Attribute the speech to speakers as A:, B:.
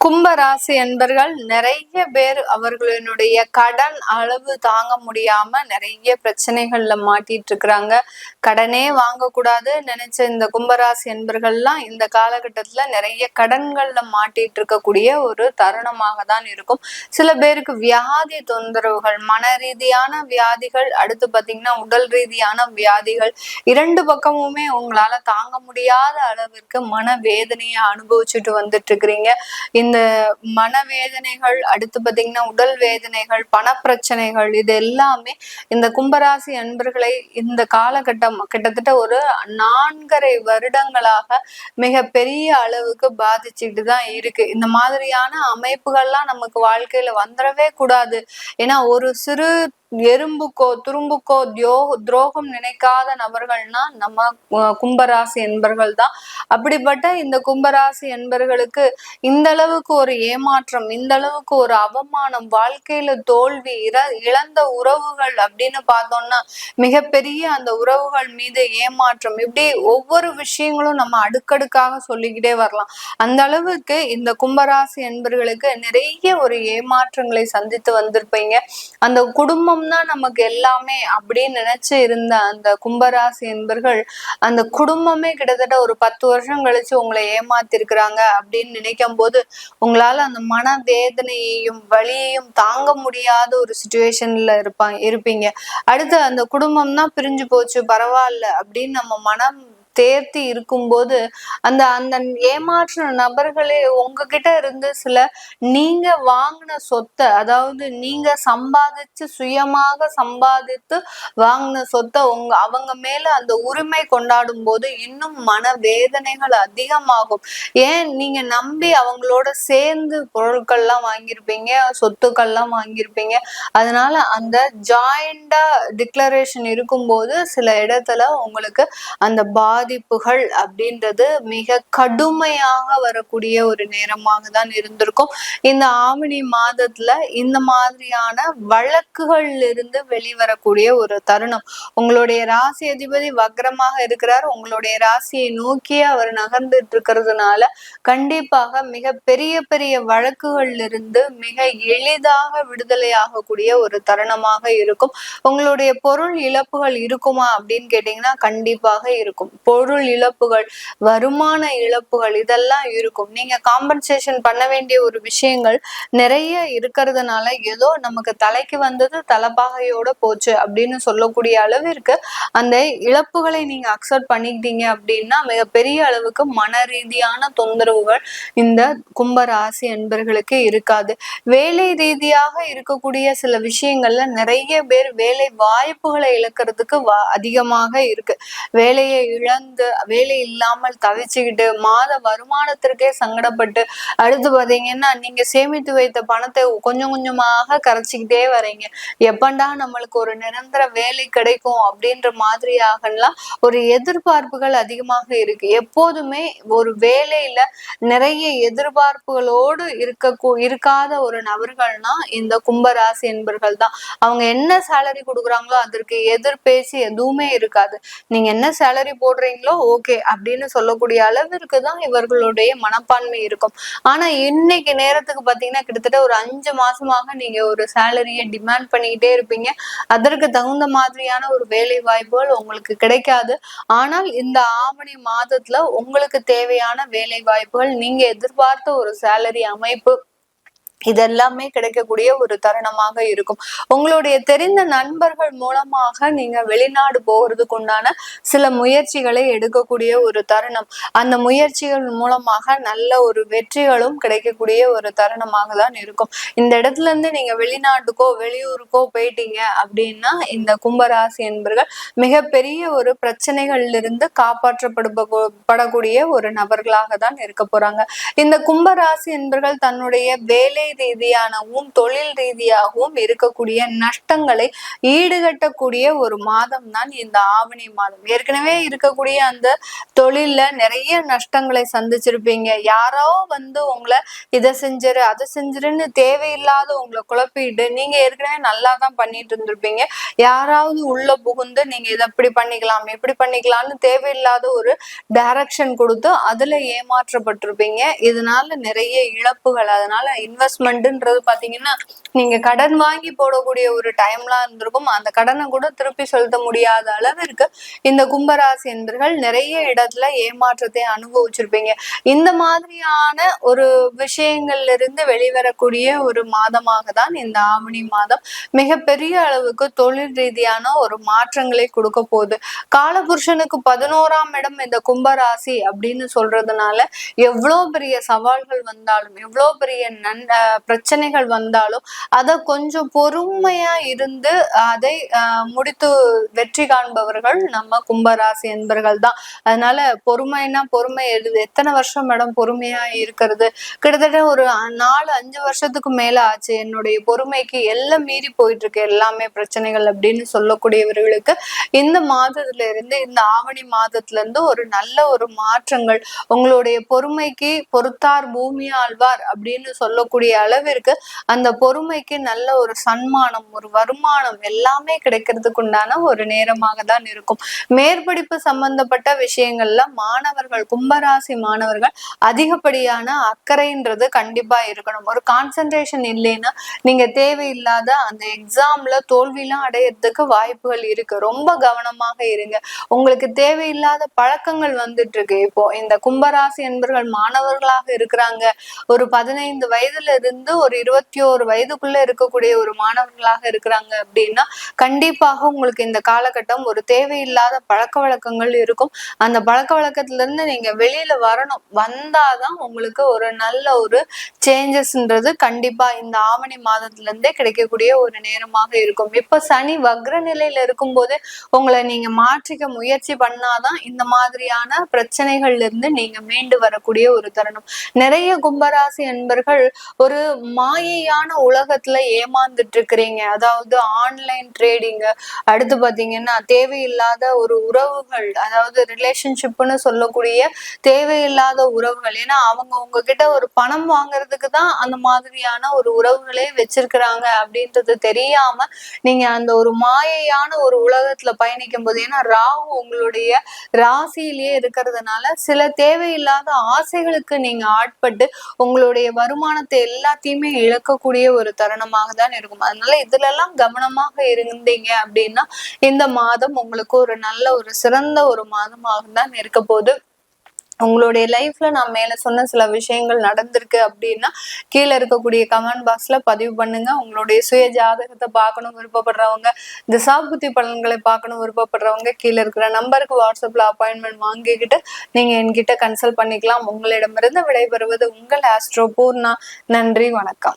A: கும்பராசி என்பர்கள் நிறைய பேர் அவர்களினுடைய கடன் அளவு தாங்க முடியாம நிறைய பிரச்சனைகள்ல மாட்டிட்டு இருக்கிறாங்க. கடனே வாங்கக்கூடாது நினைச்ச இந்த கும்பராசி என்பர்கள்லாம் இந்த காலகட்டத்துல நிறைய கடன்கள்ல மாட்டிட்டு இருக்கக்கூடிய ஒரு தருணமாக தான் இருக்கும். சில பேருக்கு வியாதி தொந்தரவுகள் மன ரீதியான வியாதிகள் அடுத்து பாத்தீங்கன்னா உடல் ரீதியான வியாதிகள் இரண்டு பக்கமுமே உங்களால தாங்க முடியாத அளவிற்கு மன வேதனையை அனுபவிச்சுட்டு வந்துட்டு இருக்கிறீங்க. இந்த மனவேதனைகள் அடுத்து பார்த்தீங்கன்னா உடல் வேதனைகள் பணப்பிரச்சனைகள் இது எல்லாமே இந்த கும்பராசி அன்பர்களை இந்த காலகட்டம் கிட்டத்தட்ட ஒரு நான்கரை வருடங்களாக மிக பெரிய அளவுக்கு பாதிச்சுட்டு தான் இருக்கு. இந்த மாதிரியான அமைப்புகள்லாம் நமக்கு வாழ்க்கையில வந்துடவே கூடாது. ஏன்னா ஒரு சிறு எறும்புக்கோ துரும்புக்கோ தியோ துரோகம் நினைக்காத நபர்கள்னா நம்ம கும்பராசி என்பர்கள் தான். அப்படிப்பட்ட இந்த கும்பராசி என்பர்களுக்கு இந்த அளவுக்கு ஒரு ஏமாற்றம் இந்த அளவுக்கு ஒரு அவமானம் வாழ்க்கையில தோல்வி இற இழந்த உறவுகள் அப்படின்னு பார்த்தோம்னா மிகப்பெரிய அந்த உறவுகள் மீது ஏமாற்றம். இப்படி ஒவ்வொரு விஷயங்களும் நம்ம அடுக்கடுக்காக சொல்லிக்கிட்டே வரலாம். அந்த அளவுக்கு இந்த கும்பராசி என்பர்களுக்கு நிறைய ஒரு ஏமாற்றங்களை சந்தித்து வந்திருப்பீங்க. அந்த குடும்பம் குடும்பம் தான் நமக்கு எல்லாமே அப்படின்னு நினைச்சு இருந்த அந்த கும்பராசி என்பர்கள் அந்த குடும்பமே கிட்டத்தட்ட ஒரு பத்து வருஷம் கழிச்சு உங்களை ஏமாத்திருக்கிறாங்க அப்படின்னு நினைக்கும் போது உங்களால அந்த மன வேதனையையும் வழியையும் தாங்க முடியாத ஒரு சுச்சுவேஷன்ல இருப்பாங்க இருப்பீங்க. அடுத்து அந்த குடும்பம் தான் பிரிஞ்சு போச்சு பரவாயில்ல அப்படின்னு நம்ம மனம் தேர்த்தி இருக்கும்போது அந்த அந்த ஏமாற்ற நபர்களே உங்ககிட்ட இருந்து சில நீங்க வாங்கின சொத்தை அதாவது நீங்க சம்பாதிச்சு சுயமாக சம்பாதித்து வாங்கின சொத்தை உங்க அவங்க மேல அந்த உரிமை கொண்டாடும் போது இன்னும் மன வேதனைகள் அதிகமாகும். ஏன்? நீங்க நம்பி அவங்களோட சேர்ந்து பொருட்கள்லாம் வாங்கியிருப்பீங்க சொத்துக்கள்லாம் வாங்கியிருப்பீங்க. அதனால அந்த ஜாயிண்டா டிக்ளரேஷன் இருக்கும்போது சில இடத்துல உங்களுக்கு அந்த பாதி பாதிப்புகள் அப்படின்றது மிக கடுமையாக வரக்கூடிய ஒரு நேரமாக தான் இருந்திருக்கும். இந்த ஆவணி மாதத்துல இந்த மாதிரியான வழக்குகள்ல இருந்து வெளிவரக்கூடிய ஒரு தருணம். உங்களுடைய ராசி அதிபதி வக்ரமாக இருக்கிறார். உங்களுடைய ராசியை நோக்கியே அவர் நகர்ந்துட்டு இருக்கிறதுனால கண்டிப்பாக மிக பெரிய பெரிய வழக்குகள்ல இருந்து மிக எளிதாக விடுதலை ஆகக்கூடிய ஒரு தருணமாக இருக்கும். உங்களுடைய பொருள் இழப்புகள் இருக்குமா அப்படின்னு கேட்டீங்கன்னா கண்டிப்பாக இருக்கும். பொருள் இழப்புகள் வருமான இழப்புகள் இதெல்லாம் இருக்கும். நீங்க காம்பன்சேஷன் பண்ண வேண்டிய ஒரு விஷயங்கள் நிறைய இருக்கிறதுனால ஏதோ நமக்கு தலைக்கு வந்தது தலைப்பாகையோட போச்சு அப்படின்னு சொல்லக்கூடிய அளவிற்கு அந்த இழப்புகளை நீங்க அக்செப்ட் பண்ணிக்கிட்டீங்க அப்படின்னா மிகப்பெரிய அளவுக்கு மன ரீதியான தொந்தரவுகள் இந்த கும்பராசி என்பர்களுக்கு இருக்காது. வேலை ரீதியாக இருக்கக்கூடிய சில விஷயங்கள்ல நிறைய பேர் வேலை வாய்ப்புகளை இழக்கிறதுக்கு அதிகமாக இருக்கு. வேலையை இழந்து வேலை இல்லாமல் தவிச்சுக்கிட்டு மாத வருமானத்திற்கே சங்கடப்பட்டு அடுத்து பாத்தீங்கன்னா நீங்க சேமித்து வைத்த பணத்தை கொஞ்சம் கொஞ்சமாக கரைச்சிக்கிட்டே வரீங்க எப்பண்டா நம்மளுக்கு ஒரு நிரந்தர வேலை கிடைக்கும் அப்படின்ற மாதிரியாகலாம் ஒரு எதிர்பார்ப்புகள் அதிகமாக இருக்கு. எப்போதுமே ஒரு வேலையில நிறைய எதிர்பார்ப்புகளோடு இருக்க இருக்காத ஒரு நபர்கள்னா இந்த கும்பராசி என்பர்கள் தான். அவங்க என்ன சேலரி கொடுக்குறாங்களோ அதற்கு எதிர்பேசி எதுவுமே இருக்காது. நீங்க என்ன சேலரி போடுறீங்க பண்றீங்களோ ஓகே. அப்படின்னு சொல்லக்கூடிய அளவிற்கு தான் இவர்களுடைய மனப்பான்மை இருக்கும். ஆனா இன்னைக்கு நேரத்துக்கு பாத்தீங்கன்னா கிட்டத்தட்ட ஒரு அஞ்சு மாசமாக நீங்க ஒரு சேலரியை டிமாண்ட் பண்ணிக்கிட்டே இருப்பீங்க. அதற்கு தகுந்த மாதிரியான ஒரு வேலை வாய்ப்புகள் உங்களுக்கு கிடைக்காது. ஆனால் இந்த ஆவணி மாதத்துல உங்களுக்கு தேவையான வேலை வாய்ப்புகள் நீங்க எதிர்பார்த்த ஒரு சேலரி அமைப்பு இதெல்லாமே கிடைக்கக்கூடிய ஒரு தருணமாக இருக்கும். உங்களுடைய தெரிந்த நண்பர்கள் மூலமாக நீங்க வெளிநாடு போகிறதுக்கு உண்டான சில முயற்சிகளை எடுக்கக்கூடிய ஒரு தருணம். அந்த முயற்சிகள் மூலமாக நல்ல ஒரு வெற்றிகளும் கிடைக்கக்கூடிய ஒரு தருணமாக தான் இருக்கும். இந்த இடத்துல இருந்து நீங்க வெளிநாட்டுக்கோ வெளியூருக்கோ போயிட்டீங்க அப்படின்னா இந்த கும்பராசி என்பர்கள் மிகப்பெரிய ஒரு பிரச்சனைகள்ல இருந்து காப்பாற்றப்படக்கூடிய ஒரு நபர்களாக தான் இருக்க போறாங்க. இந்த கும்பராசி என்பர்கள் தன்னுடைய வேலை ரீதியானவும் தொழில் ரீதியாகவும் இருக்கக்கூடிய நஷ்டங்களை ஈடுகட்டக்கூடிய ஒரு மாதம் தான் இந்த ஆவணி மாதம். ஏற்கனவே இருக்கக்கூடிய அந்த தொழில்ல நிறைய நஷ்டங்களை சந்திச்சிருப்பீங்க. யாரோ வந்து உங்களை இதை செஞ்சிரு அதை செஞ்சிருன்னு தேவையில்லாத உங்களை குழப்பிட்டு நீங்க ஏற்கனவே நல்லா தான் பண்ணிட்டு இருந்திருப்பீங்க. யாராவது உள்ள புகுந்து நீங்க இதை எப்படி பண்ணிக்கலாம் எப்படி பண்ணிக்கலாம்னு தேவையில்லாத ஒரு டைரக்ஷன் கொடுத்து அதுல ஏமாற்றப்பட்டிருப்பீங்க. இதனால நிறைய இழப்புகள் அதனால இன்வெஸ்ட்மெண்ட்ன்றது பாத்தீங்கன்னா நீங்க கடன் வாங்கி போடக்கூடிய ஒரு டைம்லாம் இருந்திருக்கும். அந்த கடனை கூட திருப்பி செலுத்த முடியாத அளவிற்கு இந்த கும்பராசி என்பர்கள் நிறைய இடத்துல ஏமாற்றத்தை அனுபவிச்சிருப்பீங்க. இந்த மாதிரியான ஒரு விஷயங்கள்ல இருந்து வெளிவரக்கூடிய ஒரு மாதமாக தான் இந்த ஆவணி மாதம் மிகப்பெரிய அளவுக்கு தொழில் ரீதியான ஒரு மாற்றங்களை கொடுக்க போகுது. காலபுருஷனுக்கு பதினோராம் இடம் இந்த கும்பராசி அப்படின்னு சொல்றதுனால எவ்வளோ பெரிய சவால்கள் வந்தாலும் எவ்வளோ பெரிய நன் பிரச்சனைகள் வந்தாலும் அதை கொஞ்சம் பொறுமையா இருந்து அதை முடித்து வெற்றி காண்பவர்கள் நம்ம கும்பராசி என்பர்கள் தான். அதனால பொறுமைனா பொறுமை எத்தனை வருஷம் மேடம் பொறுமையா இருக்கிறது? கிட்டத்தட்ட ஒரு நாலு அஞ்சு வருஷத்துக்கு மேல ஆச்சு. என்னுடைய பொறுமைக்கு எல்லாம் மீறி போயிட்டு இருக்கு எல்லாமே பிரச்சனைகள் அப்படின்னு சொல்லக்கூடியவர்களுக்கு இந்த மாதத்துல இருந்து இந்த ஆவணி மாதத்துல இருந்து ஒரு நல்ல ஒரு மாற்றங்கள். உங்களுடைய பொறுமைக்கு பொறுத்தார் பூமி ஆழ்வார் அப்படின்னு சொல்லக்கூடிய அளவிற்கு அந்த பொறுமைக்கு நல்ல ஒரு சன்மானம் ஒரு வருமானம் எல்லாமே கிடைக்கிறதுக்கு உண்டான ஒரு நேரமாக தான் இருக்கும். மேற்படிப்பு சம்பந்தப்பட்ட விஷயங்கள்ல மாணவர்கள் கும்பராசி மாணவர்கள் அதிகப்படியான அக்கறைன்றது கண்டிப்பா இருக்கணும். ஒரு கான்சென்ட்ரேஷன் இல்லைன்னா நீங்க தேவையில்லாத அந்த எக்ஸாம்ல தோல்விலாம் அடையிறதுக்கு வாய்ப்புகள் இருக்கு. ரொம்ப கவனமாக இருங்க. உங்களுக்கு தேவையில்லாத பழக்கங்கள் வந்துட்டு இருக்கு இப்போ இந்த கும்பராசி என்பர்கள் மாணவர்களாக இருக்கிறாங்க. ஒரு பதினைந்து வயதுல இருந்து ஒரு இருபத்தி ஓரு வயதுக்குள்ள இருக்கக்கூடிய ஒரு மாணவர்களாக இருக்கிறாங்க அப்படின்னா கண்டிப்பாக உங்களுக்கு இந்த காலகட்டம் ஒரு தேவையில்லாத பழக்க வழக்கங்கள் இருக்கும். அந்த பழக்க வழக்கத்துல இருந்து நீங்க வெளியில வரணும். வந்தாதான் உங்களுக்கு ஒரு நல்ல ஒரு சேஞ்சஸ்ன்றது கண்டிப்பா இந்த ஆவணி மாதத்துல இருந்தே கிடைக்கக்கூடிய ஒரு நேரமாக இருக்கும். இப்ப சனி வக்ர நிலையில இருக்கும் போது உங்களை நீங்க மாற்றிக்க முயற்சி பண்ணாதான் இந்த மாதிரியான பிரச்சனைகள்ல இருந்து நீங்க மீண்டு வரக்கூடிய ஒரு தருணம். நிறைய கும்பராசி என்பர்கள் ஒரு மாயையான உலகத்துல ஏமாந்துட்டு இருக்கிறீங்க அதாவது ஆன்லைன் ட்ரேடிங் அடுத்து பாத்தீங்கன்னா தேவையில்லாத ஒரு உறவுகள் அதாவது ரிலேஷன்ஷிப்னு சொல்லக்கூடிய தேவையில்லாத உறவுகள். ஏன்னா அவங்க உங்ககிட்ட ஒரு பணம் வாங்குறதுக்கு தான் அந்த மாதிரியான ஒரு உறவுகளே வச்சிருக்கிறாங்க அப்படின்றது தெரியாம நீங்க அந்த ஒரு மாயையான ஒரு உலகத்துல பயணிக்கும் போது ஏன்னா ராகு உங்களுடைய ராசியிலேயே இருக்கிறதுனால சில தேவையில்லாத ஆசைகளுக்கு நீங்க ஆட்பட்டு உங்களுடைய வருமானத்தை எல்லாம் எல்லாத்தையுமே இழக்கக்கூடிய ஒரு தருணமாக தான் இருக்கும். அதனால இதுல எல்லாம் கவனமாக இருந்தீங்க அப்படின்னா இந்த மாதம் உங்களுக்கு ஒரு நல்ல ஒரு சிறந்த ஒரு மாதமாக தான் இருக்க போது உங்களுடைய லைஃப்ல நான் மேல சொன்ன சில விஷயங்கள் நடந்திருக்கு அப்படின்னா கீழே இருக்கக்கூடிய கமெண்ட் பாக்ஸ்ல பதிவு பண்ணுங்க. உங்களுடைய சுய ஜாதகத்தை பார்க்கணும் விருப்பப்படுறவங்க திசாபுத்தி பலன்களை பார்க்கணும் விருப்பப்படுறவங்க கீழே இருக்கிற நம்பருக்கு வாட்ஸ்அப்ல அப்பாயின்மெண்ட் வாங்கிக்கிட்டு நீங்க என்கிட்ட கன்சல்ட் பண்ணிக்கலாம். உங்களிடமிருந்து விடைபெறுவது உங்கள் ஆஸ்ட்ரோ பூர்ணா நன்றி வணக்கம்.